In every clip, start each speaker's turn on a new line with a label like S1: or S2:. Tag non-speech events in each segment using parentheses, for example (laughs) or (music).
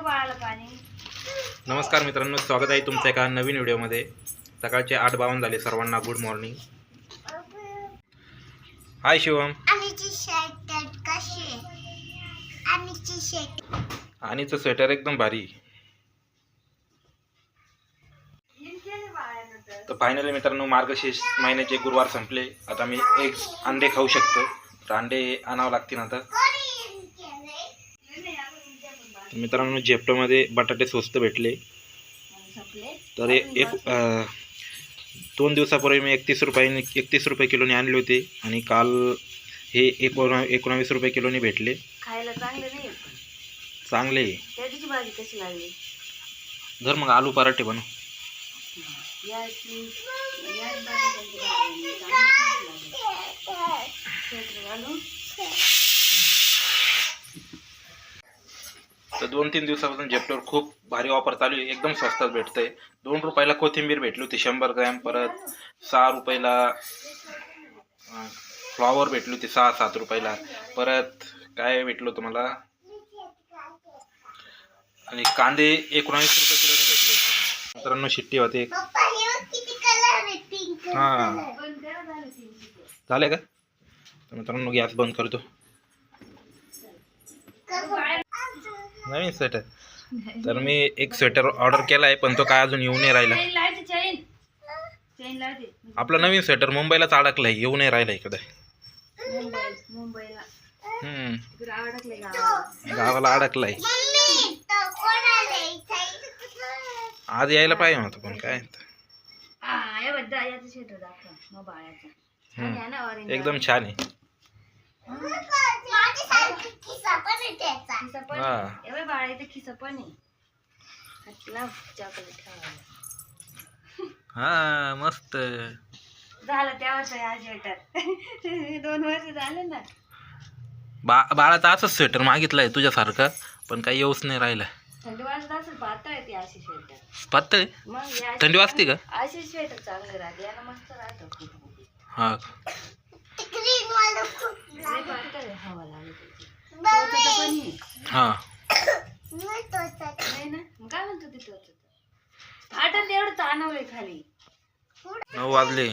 S1: ग बाळाला पाणी.
S2: नमस्कार मित्रांनो स्वागत आहे तुमचं एका नवीन व्हिडिओमध्ये. सकाळचे आठ बावन्न झाले सर्वांना good morning hi Shivam.
S3: Shirt
S2: आणीचं sweater एकदम भारी. तर फायनली मित्रांनो मार्गशीर्ष महिन्याचे गुरुवार संपले. आता मी एक अंडे खाऊ शकतो. तर अंडे आणावं लागतील आता. तर मित्रांनो झेप्टोमध्ये बटाटे स्वस्त भेटले. तर एक दोन दिवसापूर्वी मी एकतीस रुपयाने एकतीस रुपये किलोने आणले होते आणि काल हे एकोणा एकोणावीस रुपये किलोने भेटले.
S1: खायला चांगले नाही
S2: चांगले.
S1: भाजी कशी लागली?
S2: मग आलू पराठे बनव (laughs)
S1: याच भाजी कोणती लागली? चांगलीच लागली. स्वेटर घालून
S2: तर दोन तीन दिवसापासून जेपटोर खूप भारी ऑफर चालू आहे. एकदम स्वस्तात भेटतंय. दोन रुपयाला कोथिंबीर भेटली होती शंभर ग्रॅम परत सहा रुपयाला फ्लॉवर भेटली होती सहा सात रुपयाला. परत काय भेटलं होतं मला? आणि कांदे एकोणावीस रुपये किलोने भेटले होते. मित्रांनो शिट्टी होते
S3: हे
S2: हां.
S1: झालं
S2: का? तर मित्रांनो गॅस बंद करतो. नवीन स्वेटर तर मी एक स्वेटर ऑर्डर केला आहे पण तो काय अजून येऊ नाही राहिला. आपला नवीन स्वेटर मुंबईलाच अडकलाय येऊ नाही राहिला इकडे.
S1: गावाला.
S2: अडकलाय.
S3: मम्मी तो कोणाला यायचा
S2: आज यायला पाहिजे होतं पण काय?
S1: हा
S2: एकदम छान आहे.
S1: एवढे बाळा इथे खिसा पण आहे. चॉकलेट
S2: हा मस्त.
S1: झालं तेव्हाच या स्वेटर दोन वर्ष झाले ना.
S2: बा बाळाचा असंच स्वेटर मागितलंय तुझ्यासारखं पण काही येऊच नाही राहिलं.
S1: थंडी वाजत असेल पातळ आहे ती अशी स्वेटर
S2: पातळ?
S1: मग हे
S2: थंडी वाजते का?
S1: अशी स्वेटर चांगले राहते. याला मस्त राहतं.
S2: हा
S3: ग्रीन वाला खूप
S1: लय पातळ आहे हवा लागली त्याची.
S3: बघ
S1: टोचाचं पण आहे.
S2: हा.
S3: मी तोच
S1: नाही ना मग काय म्हणतो ते टोचाचं? फाटल तेवढं ताणवलंय खाली.
S2: नऊ वाजले.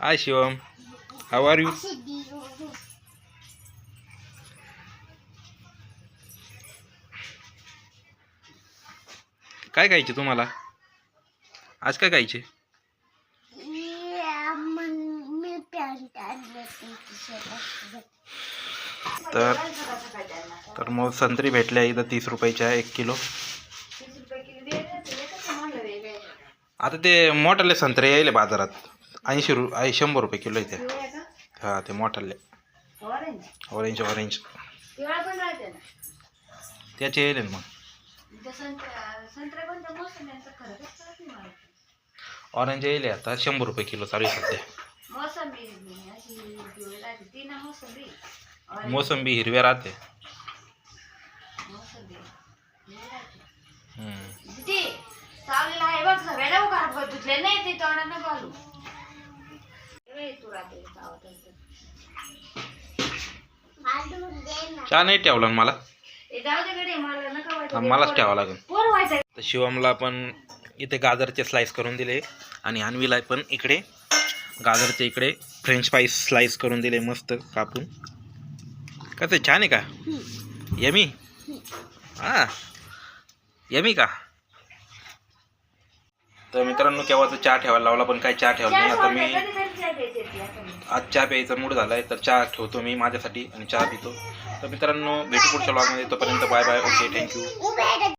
S2: Hi Shivam. How are you काय खायचे तुम्हाला? आज काय खायचे?
S3: मी मी
S2: तर. तर मग संत्री भेटल्या इथं तीस रुपयाच्या एक किलो. आता ते मोठाले संत्रे यायले बाजारात. ऐंशी रु ऐ शंभर रुपये किलो
S1: का
S2: हा ते मोठाले.
S1: ऑरेंज
S2: ऑरेंज त्याचे येईल ना मग. ऑरेंज येईल आता शंभर रुपये किलो चालू आहे सध्या.
S1: मोसंबी
S2: हिरव्या राहते
S1: मोसंबी हिरवी राहते.
S2: हम्म.
S1: किती चावलेला आहे बघ सगळ्याला नाही ते तोंडानं घालू ए, तू राहते चावत असेल.
S3: घालून दे ना
S2: चहा नाही ठेवला ना मला. मलाच ठेवावं लागेल. तर शिवमला पण इथे गाजरचे स्लाइस करून दिले आणि अन्वीला पण इकडे गाजरचे इकडे फ्रेंच फ्राईज स्लाइस करून दिले मस्त कापून. कसं छान आहे का? यमी? हा. यमी का? तर मित्रांनो केव्हाचा चहा ठेवायला लावला पण काय चहा ठेवला नाही. आता मी आज चहा प्यायचा मूड झालाय तर चहा ठेवतो मी माझ्यासाठी आणि चहा पितो. तर मित्रांनो भेटू पुढच्या ब्लॉगमध्ये तोपर्यंत बाय बाय ओके थँक्यू